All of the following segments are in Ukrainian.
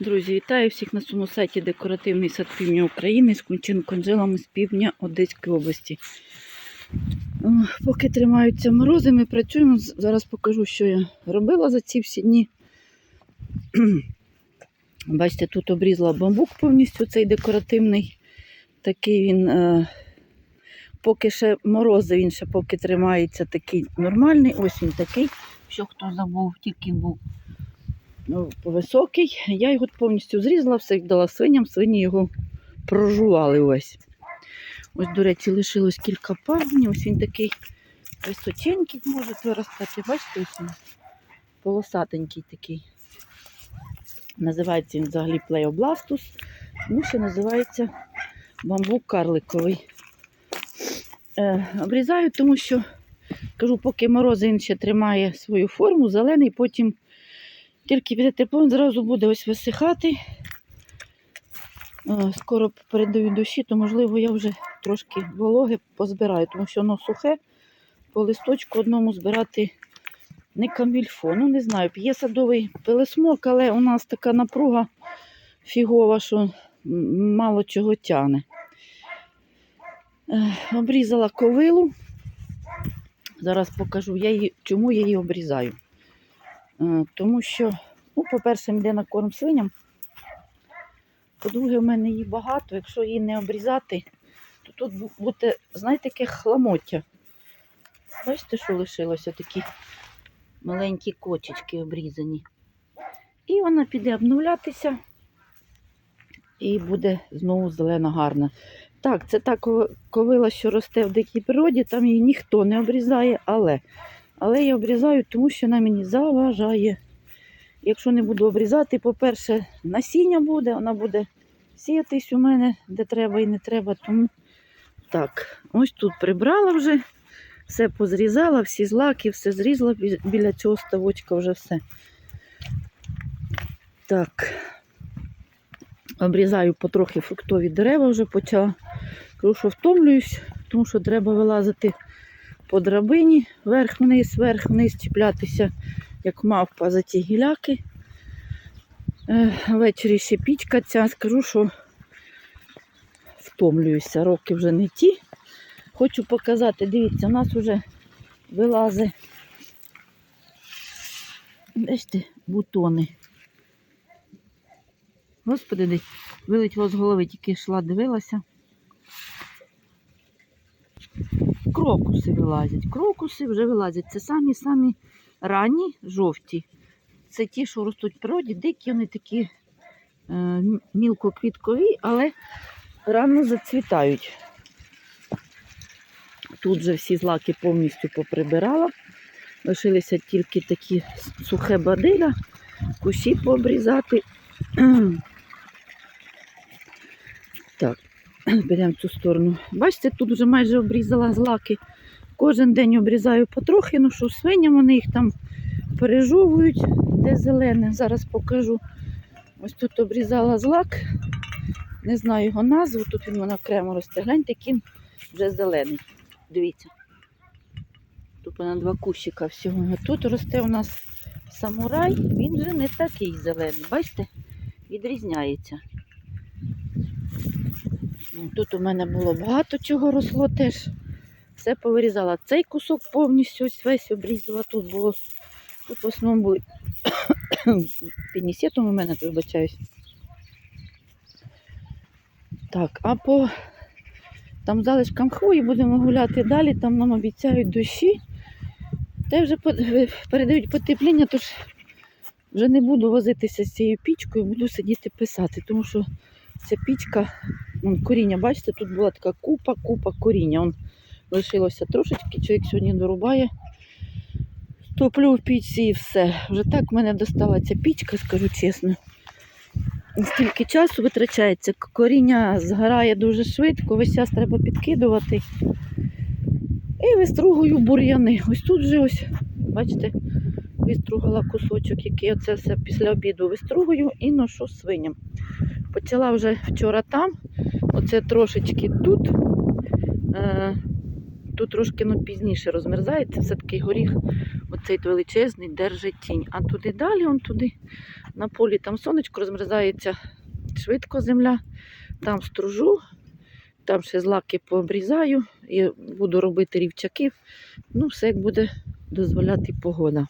Друзі, вітаю всіх на своєму сайті Декоративний сад півдня України з кунчин-конжилами з півдня Одеської області. Поки тримаються морози, ми працюємо. Зараз покажу, що я робила за ці всі дні. Бачите, тут обрізала бамбук повністю цей декоративний. Такий він, е, поки ще морози, він ще поки тримається такий нормальний. Ось він такий. Що хто забув, тільки був високий. Я його повністю зрізала, все дала свиням, свині його прожували ось. Ось, до речі, лишилось кілька пагонів. Ось він такий височенький може виростати. Бачите, ось він полосатенький такий. Називається він взагалі плеобластус. Ну, ще називається бамбук карликовий. Е, обрізаю, тому що кажу, поки морози він ще тримає свою форму, зелений, потім тільки піде тепло, він зразу буде ось висихати. Скоро передаю дощі, то можливо я вже трошки вологи позбираю, тому що воно сухе. По листочку одному збирати не камільфо. Ну, не знаю, є садовий пилесмок, але у нас така напруга фігова, що мало чого тяне. Е, Обрізала ковилу. Зараз покажу, я її, чому я її обрізаю. Е, Тому що, ну, по-перше, йде на корм свиням. По-друге, в мене її багато. Якщо її не обрізати, то тут буде, знаєте, таке хламоття. Бачите, що лишилося такі маленькі кочечки обрізані. І вона піде обновлятися і буде знову зелена гарна. Так, це та ковила, що росте в дикій природі, там її ніхто не обрізає, але, але я обрізаю, тому що вона мені заважає. Якщо не буду обрізати, по-перше, насіння буде, вона буде сіятись у мене, де треба і не треба. Тому так, ось тут прибрала вже, все позрізала, всі злаки, все зрізала біля цього ставочка вже все. Так, обрізаю потрохи фруктові дерева вже почала. Кажу, що втомлююсь, тому що треба вилазити по драбині, вверх-вниз, вверх-вниз, чіплятися, як мавпа за ті гіляки. Е, Ввечері ще пічка ця, скажу, що втомлююся, роки вже не ті. Хочу показати, дивіться, у нас вже вилазить бачите, бутони. Господи, десь вилетіло з голови, тільки йшла, дивилася. Крокуси вилазять. Крокуси вже вилазять. Це самі-самі ранні жовті. Це ті, що ростуть в природі, дикі вони такі е, мілкоквіткові, але рано зацвітають. Тут же всі злаки повністю поприбирала. Лишилися тільки такі сухе бадиля, кущі пообрізати. Так, беремо цю сторону. Бачите, тут вже майже обрізала злаки. Кожен день обрізаю потрохи, ну що свиням вони їх там пережовують, де зелене. Зараз покажу. Ось тут обрізала злак. Не знаю його назву, тут він вона окремо росте. Гляньте, який вже зелений. Дивіться. Тут вона два кущика всього. А тут росте у нас самурай, він вже не такий зелений. Бачите? Відрізняється. Тут у мене було багато чого росло теж. Все повирізала. Цей кусок повністю ось весь обрізала. Тут було. Тут в основному були пінісетом у мене, вибачаюсь. Так, а по там залишкам хвої будемо гуляти далі, там нам обіцяють дощі. Та вже передають потепління, тож вже не буду возитися з цією пічкою, буду сидіти писати, тому що ця пічка, коріння, бачите, тут була така купа, купа коріння. Вон, лишилося трошечки, чоловік сьогодні дорубає. Топлю в пічці і все. Вже так в мене достала ця пічка, скажу чесно. Стільки часу витрачається, коріння згорає дуже швидко, весь час треба підкидувати. І вистругую бур'яни. Ось тут вже ось, бачите, вистругала кусочок, який оце все після обіду вистругую і ношу свиням. Почала вже вчора там, оце трошечки тут. Е, Тут трошки ну, пізніше розмерзається, все-таки горіх оцей величезний держить тінь. А туди далі, он туди, на полі там сонечко розмерзається швидко земля, там стружу, там ще злаки пообрізаю і буду робити рівчаків. Ну, все як буде дозволяти погода.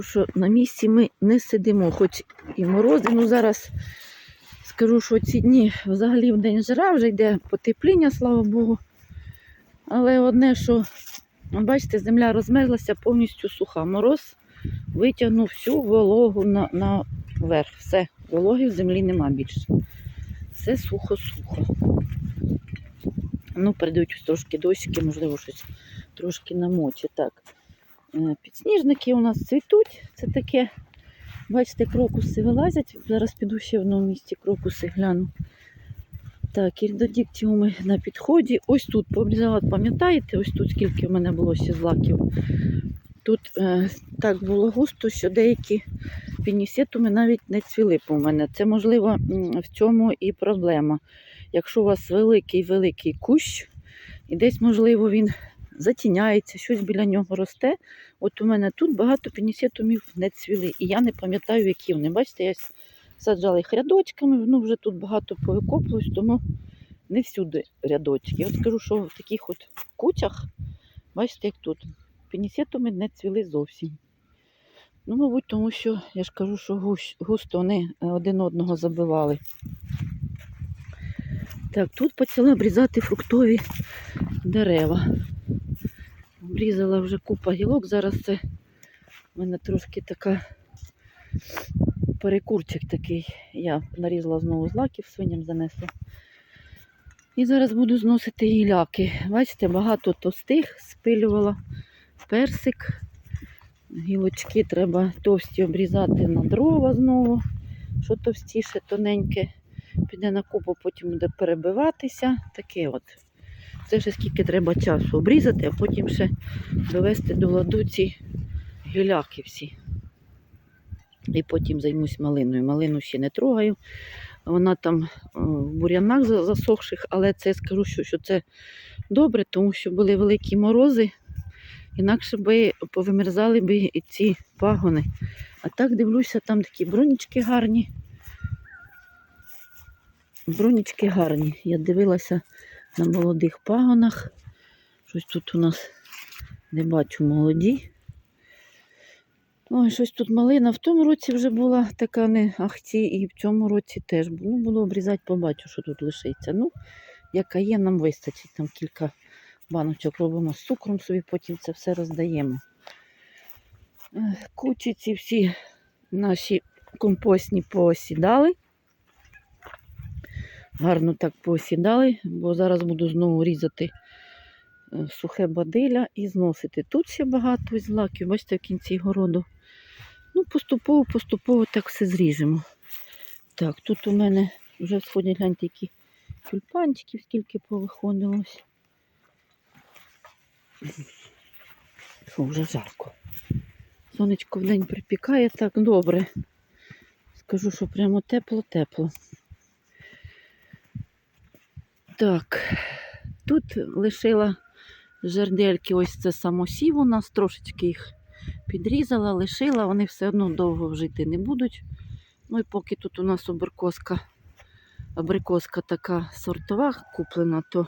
Що на місці ми не сидимо, хоч і морози. Ну зараз скажу, що ці дні взагалі в день жара вже йде потепління, слава Богу. Але одне, що, бачите, земля розмерзлася повністю суха. Мороз витягнув всю вологу на, наверх. Все, вологи в землі нема більше. Все сухо-сухо. Ну, передають трошки дощики, можливо, щось трошки намочить. Так. Е, Підсніжники у нас цвітуть. Це таке, бачите, крокуси вилазять. Зараз піду ще в одному місці крокуси гляну. Так, ірдодіктіуми на підході. Ось тут пообрізала, пам'ятаєте, ось тут скільки в мене було ще злаків. Тут е, так було густо, що деякі пінісетуми навіть не цвіли по мене. Це, можливо, в цьому і проблема. Якщо у вас великий-великий кущ, і десь, можливо, він затіняється, щось біля нього росте. От у мене тут багато пінісетумів не цвіли. І я не пам'ятаю, які вони. Бачите, я саджала їх рядочками, ну вже тут багато повикоплюсь, тому не всюди рядочки. Я От скажу, що в таких от кучах, бачите, як тут, пінісетуми не цвіли зовсім. Ну, мабуть, тому що я ж кажу, що густо вони е, один одного забивали. Так, тут почала обрізати фруктові дерева. Обрізала вже купа гілок. Зараз це в мене трошки така перекурчик такий. Я нарізала знову злаків, свиням занесла. І зараз буду зносити гіляки. Бачите, багато товстих спилювала персик. Гілочки треба товсті обрізати на дрова знову. Що товстіше, тоненьке, піде на купу, потім буде перебиватися. Таке от. Це ще скільки треба часу обрізати, а потім ще довести до ладу ці гіляки всі. І потім займусь малиною. Малину ще не трогаю. Вона там в бур'янах засохших, але це скажу, що, що це добре, тому що були великі морози, інакше би повимерзали би і ці пагони. А так дивлюся, там такі бронічки гарні. Бронічки гарні. Я дивилася на молодих пагонах. Щось тут у нас не бачу молоді. Ой, щось тут малина. В тому році вже була така не ахті, і в цьому році теж. Ну, буду обрізати, побачу, що тут лишиться. Ну, яка є, нам вистачить. Там кілька баночок робимо з цукром, собі потім це все роздаємо. Ех, Кучі ці всі наші компостні поосідали. Гарно так поосідали, бо зараз буду знову різати е, сухе бадиля і зносити. Тут ще багато злаків, бачите, в кінці городу. Ну, поступово, поступово так все зріжемо. Так, тут у мене вже сходять, гляньте, які тюльпанчиків, скільки повиходилось. Фу, вже жарко. Сонечко вдень припікає так добре. Скажу, що прямо тепло-тепло. Так, тут лишила жердельки, ось це самосів у нас, трошечки їх підрізала, лишила, вони все одно довго жити не будуть. Ну і поки тут у нас абрикоска, абрикоска така сортова куплена, то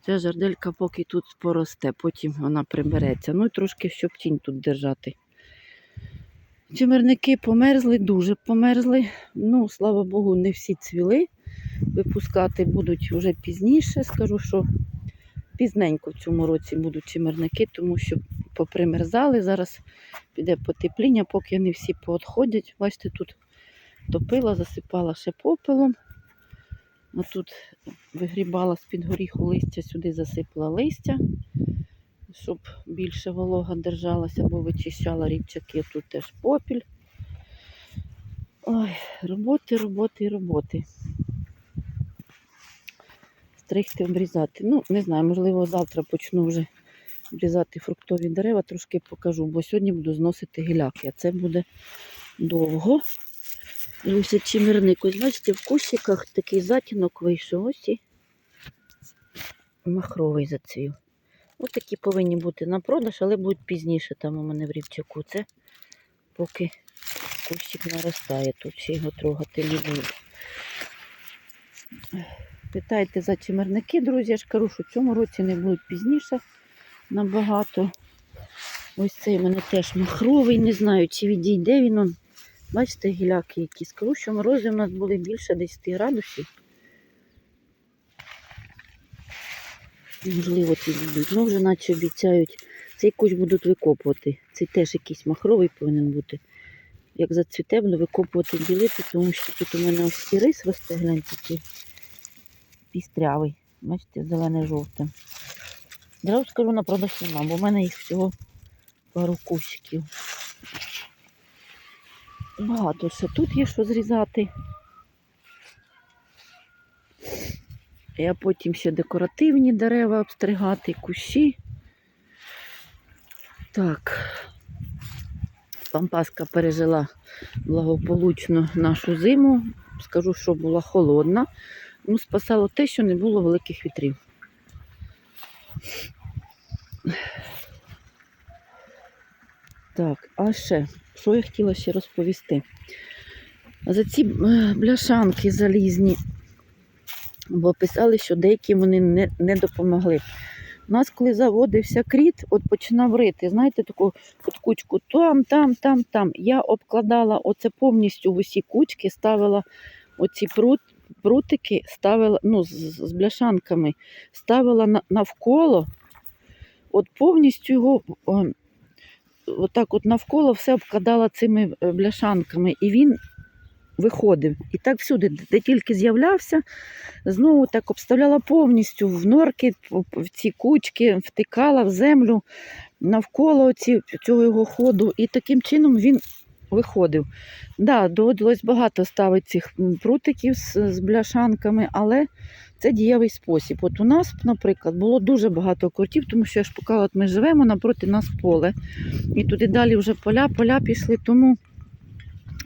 ця жерделька поки тут поросте, потім вона прибереться. Ну і трошки щоб тінь тут держати. Чимерники померзли, дуже померзли. Ну, слава Богу, не всі цвіли. Випускати будуть вже пізніше. Скажу, що пізненько в цьому році будуть чимерники, тому що попримерзали. Зараз піде потепління, поки не всі поотходять. Бачите, тут топила, засипала ще попелом. А тут вигрібала з-під горіху листя, сюди засипала листя, щоб більше волога держалася, бо вичищала рівчаки, тут теж попіль. Ой, роботи, роботи роботи. Стригти, обрізати. Ну, не знаю, можливо, завтра почну вже обрізати фруктові дерева, трошки покажу, бо сьогодні буду зносити гіляки, а це буде довго. Дивіться, чимірник. Ось бачите, в кущиках такий затінок вийшов. Ось і махровий зацвів. Ось такі повинні бути на продаж, але будуть пізніше там у мене в рівчаку. Це поки кущик наростає, тут ще його трогати буду. Питайте за чимерники, друзі, я ж кажу, що в цьому році не будуть пізніше набагато. Ось цей у мене теж махровий, не знаю, чи відійде він. Он. Бачите, гіляки які. Скажу, що морози у нас були більше 10 градусів. Можливо, ці будуть. Ну, вже наче обіцяють. Цей кущ будуть викопувати. Цей теж якийсь махровий повинен бути. Як зацвіте, буду викопувати ділити, тому що тут у мене ось і рис росте, гляньте, пістрявий. Бачите, зелене-жовте. Зразу скажу на продаж нема, бо в мене їх всього пару кущиків. Багато ще тут є що зрізати. А потім ще декоративні дерева обстригати, кущі. Так, пампаска пережила благополучно нашу зиму. Скажу, що була холодна. Ну, спасало те, що не було великих вітрів. Так, а ще, що я хотіла ще розповісти? За ці е, бляшанки залізні, бо писали, що деякі вони не, не допомогли. У нас, коли заводився кріт, от починав рити, знаєте, таку от кучку там, там, там, там. Я обкладала оце повністю в усі кучки, ставила оці прут, прутики, ставила ну, з, з бляшанками, ставила навколо, от повністю його. о, отак от навколо все обкладала цими е, бляшанками, і він виходив. І так всюди, де тільки з'являвся, знову так обставляла повністю в норки, в ці кучки, втикала в землю навколо ці, цього його ходу, і таким чином він виходив. Да, доводилось багато ставити цих прутиків з, з бляшанками, але це дієвий спосіб. От у нас, наприклад, було дуже багато кортів, тому що я ж показала, ми живемо напроти нас поле. І туди далі вже поля, поля пішли, тому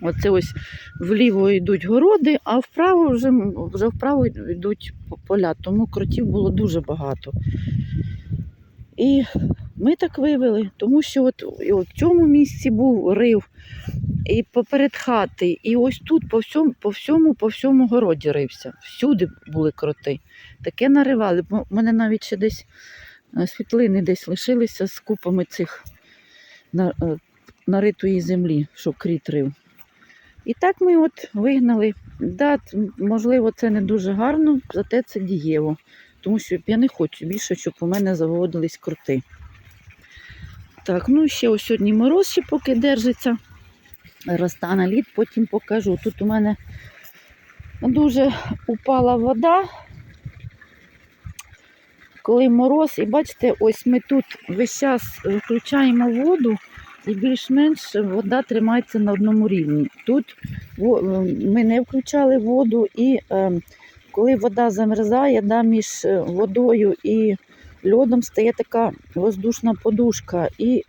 оце ось вліво йдуть городи, а вправо вже, вже вправо йдуть поля. Тому кротів було дуже багато. І ми так вивели, тому що от, от в цьому місці був рив, і поперед хати, і ось тут по всьому, по всьому, по всьому городі рився. Всюди були кроти. Таке наривали. У мене навіть ще десь е, світлини десь лишилися з купами цих е, наритої землі, що кріт рив. І так ми от вигнали. Да, можливо, це не дуже гарно, зате це дієво. Тому що я не хочу більше, щоб у мене заводились крути. Так, ну ще ось сьогодні мороз ще поки держиться. Розтане лід, потім покажу. Тут у мене дуже упала вода. Коли мороз, і бачите, ось ми тут весь час включаємо воду, і більш-менш вода тримається на одному рівні. Тут ми не включали воду, і е, коли вода замерзає, да, між е, водою і льодом стає така воздушна подушка. І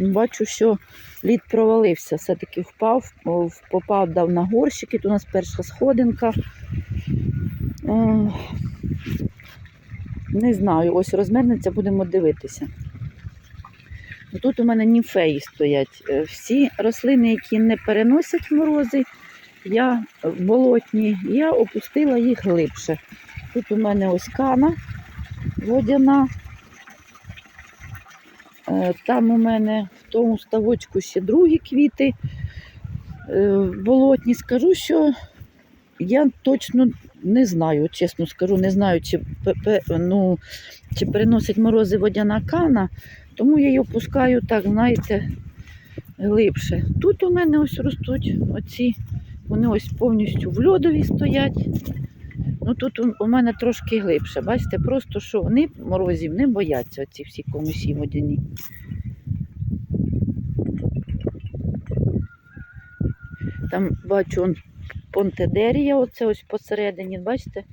бачу, що лід провалився, все-таки впав, попав дав на горщики. Тут у нас перша сходинка. Е, Не знаю, ось розмернеться, будемо дивитися. Тут у мене німфеї стоять. Е, Всі рослини, які не переносять морози, я болотні, я опустила їх глибше. Тут у мене ось кана водяна. Е, Там у мене в тому ставочку ще другі квіти е, болотні. Скажу, що я точно не знаю, чесно скажу, не знаю, чи, ну, чи переносить морози водяна кана, тому я її опускаю так, знаєте, глибше. Тут у мене ось ростуть оці, вони ось повністю в льодові стоять. Ну тут у- мене трошки глибше. Бачите, просто що вони морозів не бояться, оці всі комусі водяні. Там бачу он понтедерія, оце ось посередині, бачите,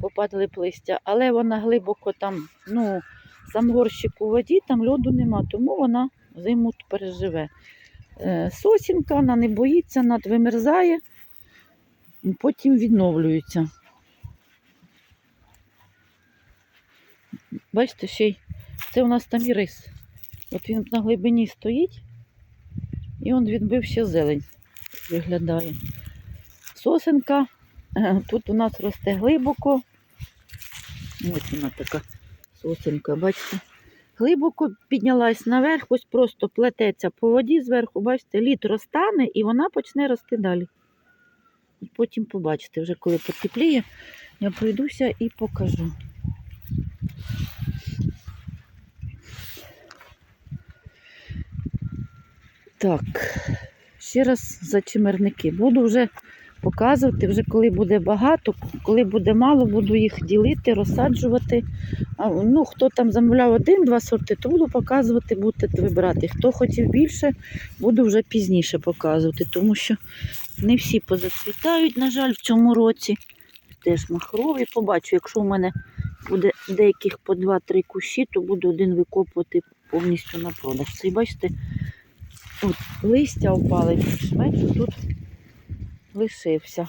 попадали листя, але вона глибоко там, ну, сам горщик у воді, там льоду нема, тому вона зиму переживе. Е, Сосінка, вона не боїться, над вимерзає, потім відновлюється. Бачите, ще й це у нас там і рис. От він на глибині стоїть, і он відбив ще зелень. Виглядає. Сосенка. е, Тут у нас росте глибоко. Ось вона така сосенка, бачите. Глибоко піднялась наверх, ось просто плететься по воді зверху, бачите, лід розтане і вона почне рости далі. Потім побачите, вже коли потепліє, я пройдуся і покажу. Так, ще раз за чимерники. Буду вже показувати, вже коли буде багато, коли буде мало, буду їх ділити, розсаджувати. А, ну, хто там замовляв один-два сорти, то буду показувати, будете вибирати. Хто хотів більше, буду вже пізніше показувати, тому що не всі позацвітають, на жаль, в цьому році. Теж махрові. Побачу, якщо в мене буде деяких по 2-3 кущі, то буду один викопувати повністю на продаж. Це бачите, от листя опали більш-менш тут лишився.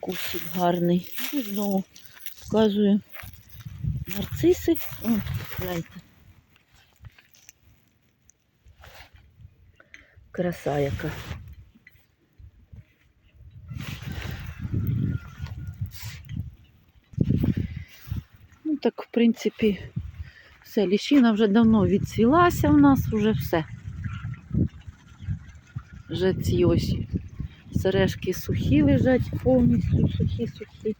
Кущик гарний. І знову показую нарциси. О, гляньте. Краса яка. Так, в принципі, все. Ліщина вже давно відцвілася у нас, вже все. Вже ці ось сережки сухі лежать, повністю сухі-сухі.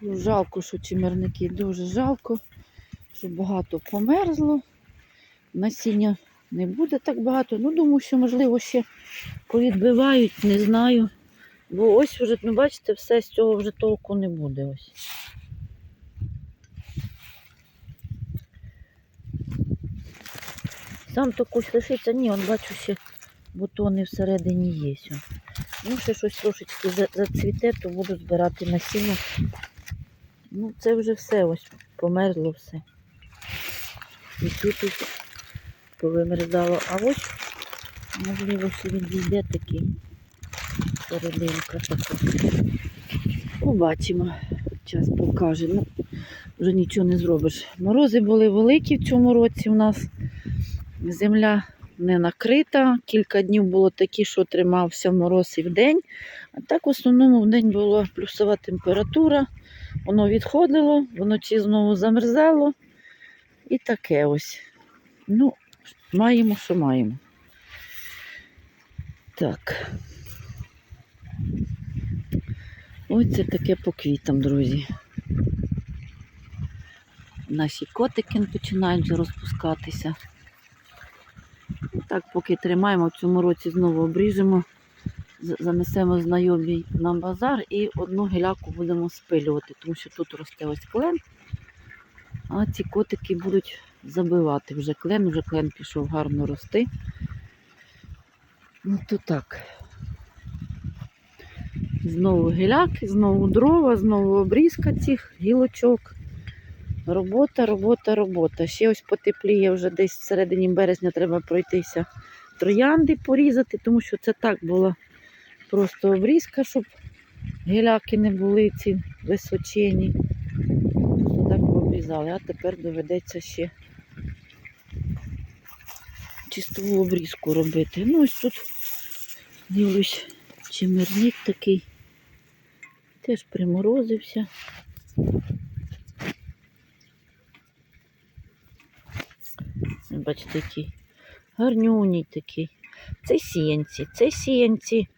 Ну, Жалко, що чимерники дуже жалко, що багато померзло. Насіння не буде так багато. Ну, думаю, що, можливо, ще повідбивають, не знаю. Бо ось вже, ну бачите, все з цього вже толку не буде. Ось. Сам то кусь лишиться, ні, он бачу, ще бутони всередині є. Ну, ще щось трошечки зацвіте, то буду збирати насіння. Ну, це вже все ось померзло все. І тут повимерзало. А ось, можливо, ще він дійде такий серединка така. Побачимо. Час покаже. Ну, вже нічого не зробиш. Морози були великі в цьому році у нас. Земля не накрита. Кілька днів було такі, що тримався мороз і в день. А так в основному в день була плюсова температура. Воно відходило, вночі знову замерзало. І таке ось. Ну, маємо, що маємо. Так. Ось це таке по квітам, друзі. Наші котики починають розпускатися. Так, поки тримаємо, в цьому році знову обріжемо, занесемо знайомий на базар і одну гіляку будемо спилювати, тому що тут росте ось клен, а ці котики будуть забивати вже клен, вже клен пішов гарно рости. Ну то так. Знову гіляки, знову дрова, знову обрізка цих гілочок. Робота, робота, робота. Ще ось потепліє вже десь в середині березня треба пройтися троянди порізати, тому що це так була просто обрізка, щоб гіляки не були ці височені. Так обрізали, а тепер доведеться ще чистову обрізку робити. Ну ось тут дивлюсь, чимерник такий. Теж приморозився. Бачите, який гарнюній такий. Це сіянці. Це сіянці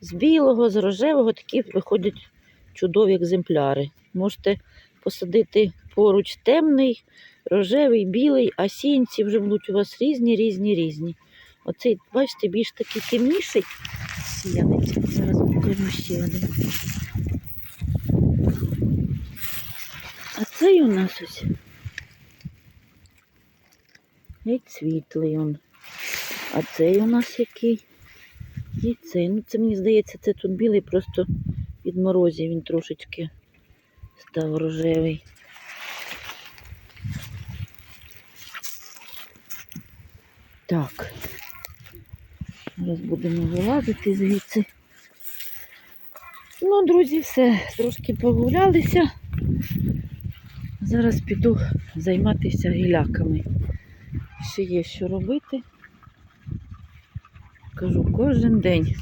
з білого, з рожевого такі виходять чудові екземпляри. Можете посадити поруч темний, рожевий, білий, а сіянці вже будуть у вас різні, різні, різні. Оцей, бачите, більш такий темніший сіянець. Зараз покажу ще один. А цей у нас ось Геть світлий он. А цей у нас який? І цей. Ну, це мені здається, це тут білий, просто від морозів він трошечки став рожевий. Так. Зараз будемо вилазити звідси. Ну, друзі, все, трошки погулялися. Зараз піду займатися гіляками. Ще є що робити. Кажу, кожен день.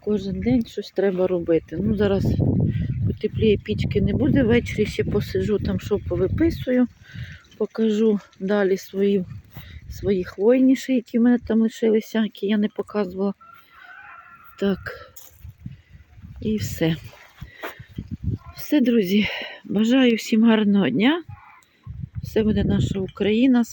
Кожен день щось треба робити. Ну, зараз потепліє пічки не буде, ввечері ще посижу, там що повиписую, покажу далі свої, свої хвойніші, які в мене там лишилися, які я не показувала. Так. І все. Все, друзі. Бажаю всім гарного дня. Все буде наша Україна.